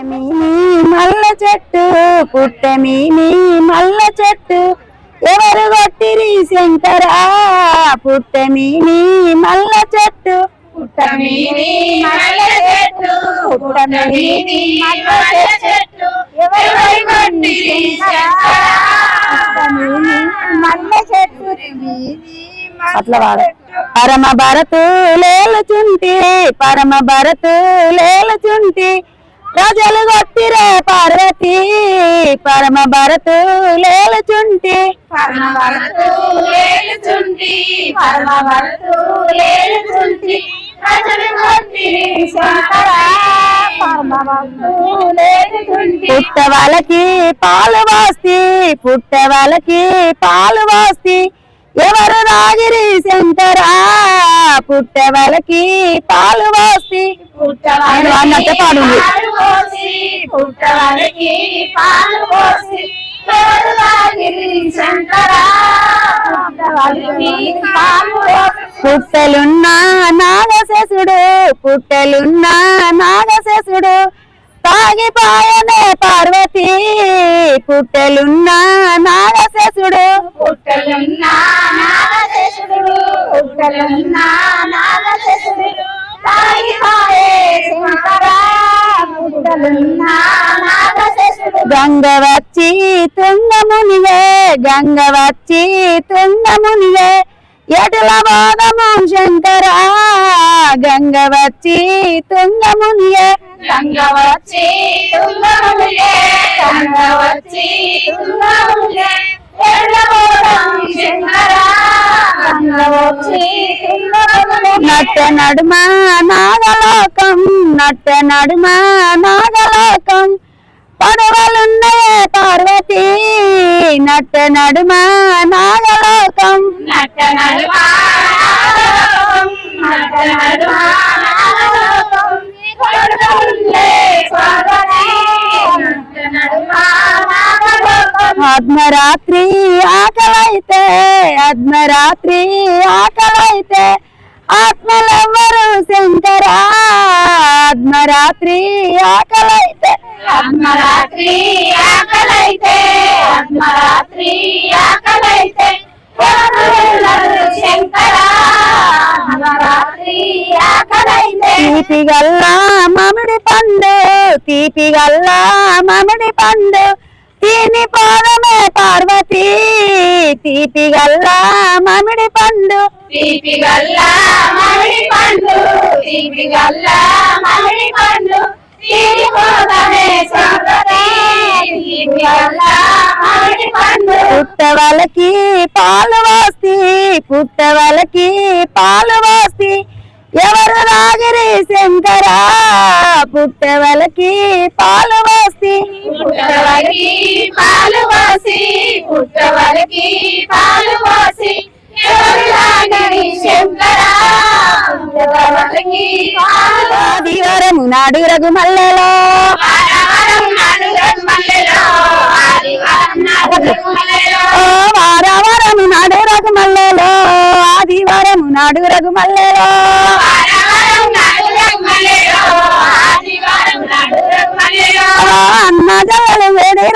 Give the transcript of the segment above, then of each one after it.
మల్ల చెట్టు పుట్టమీని మల్ల చెట్టు. ఎవరు కొట్టిరి శంకరా? పుట్టమీని మల్ల చెట్టు. పుట్టమీని మల్ల చెట్టు పుట్టమీని మల్ల చెట్టు. ఎవరి కొట్టిరి శంకరా? మల్ల చెట్టు. అట్లా వాడు. పరమ భరతు లేలుచుంటి పరమ భరతు లేలుచుంటి ప్రజలు కొట్టిరే పార్వతి పరమ భరతు లేలుచుంటి పరమ వరతు లేలుచుంటి పరమ వరతు లేలుచుంటి ప్రజలు కొట్టిరి శంకరా పరమ లేలుచుంటి పుట్ట వాళ్ళకి పాలు వాస్తి పుట్ట వాళ్ళకి పాలు వాస్తి ఎవరు రాగిరి శంకరా? పుట్ట వాళ్ళకి పాలు పోసి. ఎవరు తాగిరి శంకరా? పుట్టవారికి పాలు పోసి. పుట్టలున్న నాగశేషుడు పుట్టలున్న నాగశేషుడు. తాగిపాయనే పార్వతి పుట్టలున్న నాగశేషుడు. గంగ వచ్చి తుంగమునివే ఎటుల వాదము శంకరా గంగ వచ్చి తుంగమునియే గంగ వచ్చి తుంగములే గంగ వచ్చి తుంగములే ఎర్రబోడం శంకరా గంగ వచ్చి తుంగములే నట్ట నడుమ నాగలోకం నట్ట నడుమ నాగలోకం పడవలున్నాయే పార్వతి. నట్ట నడుమ నాగలోకం. నట్ట నడుమా అర్ధరాత్రి ఆకలైతే అర్ధరాత్రి ఆకలైతే ఆత్మలెవ్వరు శంకరా. అర్ధరాత్రి ఆకలైతే అర్ధరాత్రి ఆకలైతే అర్ధరాత్రి ఆకలైతే తీపి గల్లా మామిడి పండు తీపి గల్లా మామిడి పండు తిని పాదమే పార్వతి తీపి గల్లా మామిడి పండు. తీపి గల్ల మామిడి పండు తీపి గల్ల మామిడి పండు. పుట్టవలకి పాలు వాస్తి పుట్టవలకి పాలు వాస్తి ఎవరు రాగిరి శంకరా? పుట్టవలకి పాలు వాస్తి పుట్టవలకి పాలు పోసి పుట్టవలకి పాలు ఆదివారము నాడు రఘుమల్లలో వారవారం నాడు రమ్మల్లెలో ఆదివారం నాడు రమ్మల్లెలో ఓ వారవారము నాడు రఘుమల్లలో ఆదివారము నాడు రఘుమల్లలో వారవారం నాడు రమ్మల్లెలో ఆదివారం నాడు రమ్మల్లెలో ఓ అన్న జల్లలు వేడి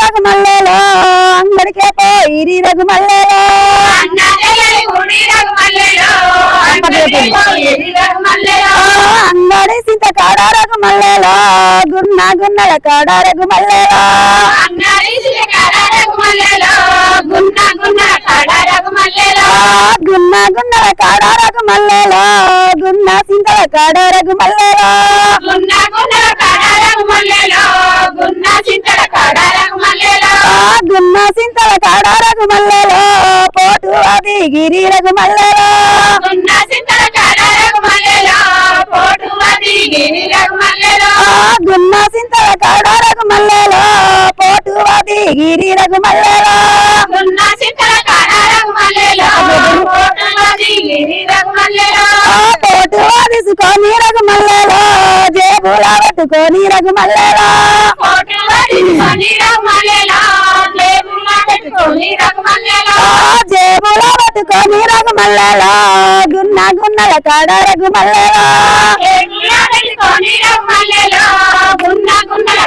గుడి రమ్మల్లెలో అన్నదెల్లని గుడి రమ్మల్లెలో ఓ అంగడి సింత కాడ గున్న గున్నల కాడ రఘుమల్లలో అన్నారి సిలకాడ రఘుమల్లెలో గున్న గున్న కాడ రఘుమల్లెలో ఓ గున్న సింతల కాడ రఘుమల్లలో గున్న గున్న కాడ రఘుమల్లెలో గున్న సింతల కాడ రఘుమల్లలో పోటు అది గిరి రఘుమల్లలో గున్న చింతల కాడ రఘుమల్లెలో పోటు అది గిరి రఘుమల్లెలో ఆ గున్న సింతల కాడ రఘుమల్లలో పోటు అది గిరి రఘుమల్లలో గున్న చింతల కాడ రఘుమల్లెలో పోటు అది గిరి రఘుమల్లెలో ఆ పోటు తీసుకొని రఘుమల్లలో జేబుల పట్టుకొని రఘుమల్లలో పోటు అది కొని రఘుమల్లెలో జేబుల పెట్టుకొని రఘుమల్లెలో ఆ జేబుల పట్టుకొని రఘుమల్లలో గున్న గున్నల గున్నా గున్నల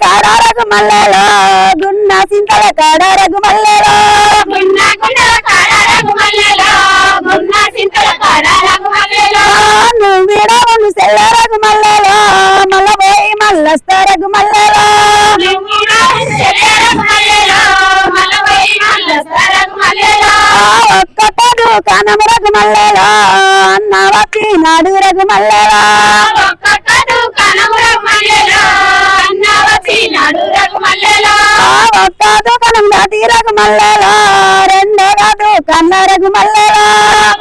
కాడాలకు మల్లెలో. గున్నా సింతల కాడాలకు మల్లెలో. గున్నా గున్నల కాడాలకు మల్లెలో. గున్నా సింతల కాడాలకు మల్లెలో. నువ్వు రావును సెల్లరకు మల్లెలో. మల్ల పోయి మల్లస్తరకు మల్లెలో. నువ్వు రావును సెల్లరకు మల్లెలో. మల్ల పోయి రఘు మల్లెలో ఒక్కడు కనము రఘుమల్లెలో అన్న వచ్చినాడు రఘుమల్లెలో ఒక్కదు కనం దాటి రఘు మల్లెలో రెండో కాదు కన్న రఘు మల్లెలో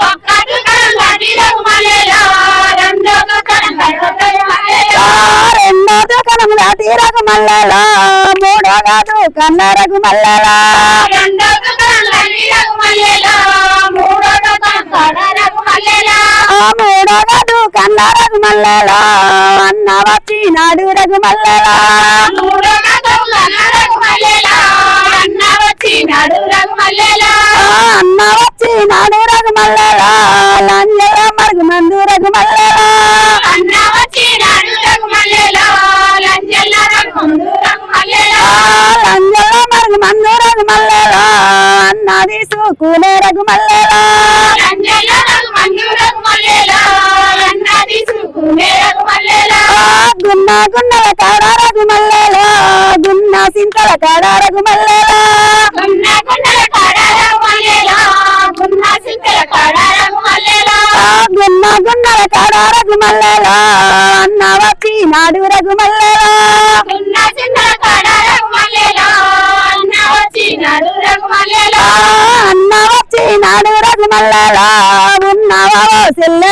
ఒక్కడు రెండో రెండో కనం దాటి మూడో కాదు కన్న రెండో కన్న రఘు మల్లెలో అన్న వచ్చి నాడు రఘు గున్నల కాడ రఘు మల్లెలో? గున్న సింతల కాడ రఘు మల్లెలో? గున్న గున్నల కాడ రఘుమల్లెలో గున్న సింతల గున్నల అన్న వచ్చి నాడు రఘు మల్లెలో? గున్న సింతల అన్న వచ్చినాడు రఘుమల్లెలో అన్న వచ్చి నాడు రఘు మల్లెలో? ఉన్నవో సెల్లె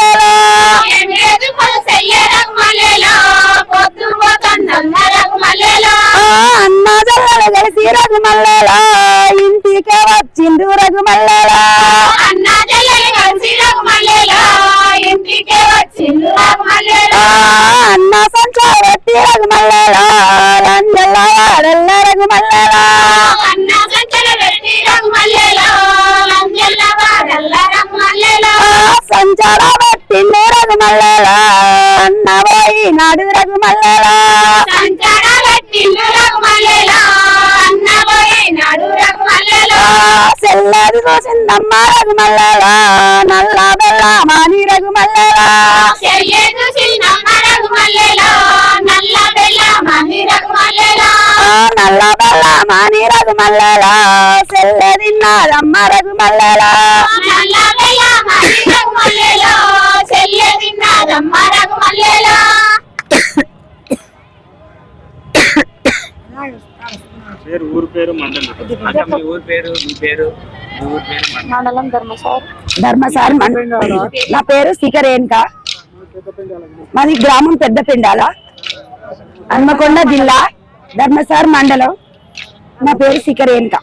అన్న సంచా పెట్టి రఘు మల్లెలో లంజల్ల వాడల్ల అన్న సంచల పెట్టి రఘుమల్లెలో లంజల్ల వాడల్ల రఘుమల్లెలో సంచార పెట్టిండు రఘుమల్లలో. అన్న పోయి నాడు రఘు మల్లెలో సంచార అన్న పోయినాడు సెల్లది చూసిందమ్మ నల్ల బెల్ల మాని రఘు నల్ల బెల్ల మాని రఘు మల్లెలో సెల్లదిన్నదమ్మ రఘు మల్లెలో. పేరు ఊరు పేరు మండలం. ఊరి పేరు మీ పేరు మీ ఊరి పేరు మండలం. మండలం ధర్మసార్ ధర్మసార్ మండలం. నా పేరు శిఖరేన్క మాది గ్రామం పెద్దపిండాల. హన్మకొండ జిల్లా ధర్మసార్ మండలం. నా పేరు శిఖరేంక